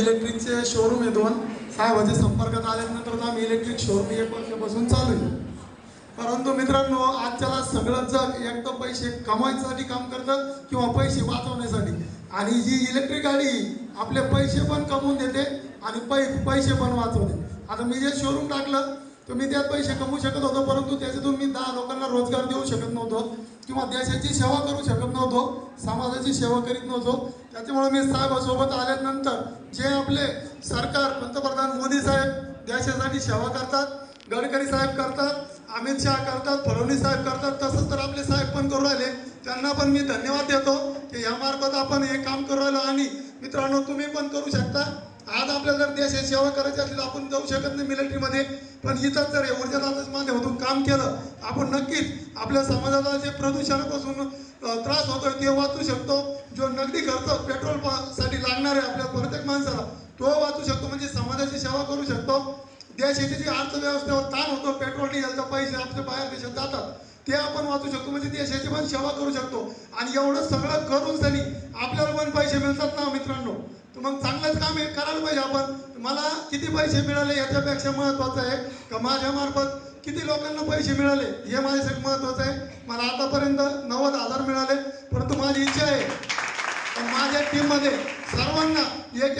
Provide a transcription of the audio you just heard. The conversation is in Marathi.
इलेक्ट्रिकचे शोरूम आहे दोन. साहेबाच्या संपर्कात आल्यानंतर आम्ही इलेक्ट्रिक शोरूम एक वर्षापासून चालू आहे. परंतु मित्रांनो आजच्याला सगळं जग एक तर पैसे कमायसाठी काम करतं किंवा पैसे वाचवण्यासाठी. आणि जी इलेक्ट्रिक गाडी आपले पैसे पण कमवून देते आणि पै पैसे पण वाचवते आता मी जे शोरूम टाकलं तर मी त्यात पैसे कमवू शकत होतो परंतु त्याच्यातून मी दहा लोकांना रोजगार देऊ शकत नव्हतो किंवा देशाची सेवा करू शकत नव्हतो समाजाची सेवा करीत नव्हतो. त्याच्यामुळे मी साहेबासोबत आल्यानंतर जे आपले सरकार पंतप्रधान मोदी साहेब देशासाठी सेवा करतात गडकरी साहेब करतात अमित शहा करतात फडणवीस साहेब करतात तसंच तर आपले साहेब पण करू राहिले. त्यांना पण मी धन्यवाद देतो की यामार्फत आपण हे काम करू राहिलो आणि मित्रांनो तुम्ही पण करू शकता. आज आपल्याला जर देशाची सेवा करायची असली तर आपण जाऊ शकत नाही मिलिटरीमध्ये पण इथंच जर हे ऊर्जादाताच्या काम केलं. आपण नक्कीच आपल्या समाजाला जे प्रदूषणापासून त्रास होतोय ते वाचू शकतो. जो नगदी खर्च पेट्रोलसाठी लागणार आहे आपल्या प्रत्येक माणसाला तो वाचू शकतो. म्हणजे समाजाची सेवा करू शकतो. देशाची शेतीची अर्थव्यवस्थेवर ताण होतो पेट्रोल डिझेलचा पैसे आपल्या बाहेर देशात जातात ते आपण वाचू शकतो. म्हणजे देशाची पण सेवा करू शकतो. आणि एवढं सगळं करून सनी आपल्याला पण पैसे मिळतात ना मित्रांनो. तर मग चांगलंच काम हे करायला पाहिजे आपण. मला किती पैसे मिळाले याच्यापेक्षा महत्वाचं आहे का? माझ्या मार्फत किती लोकांना पैसे मिळाले? हे माझ्यासाठी महत्वाचं आहे. मला आतापर्यंत नव्वद हजार मिळाले परंतु माझी इच्छा आहे. माझ्या टीममध्ये सर्वांना एक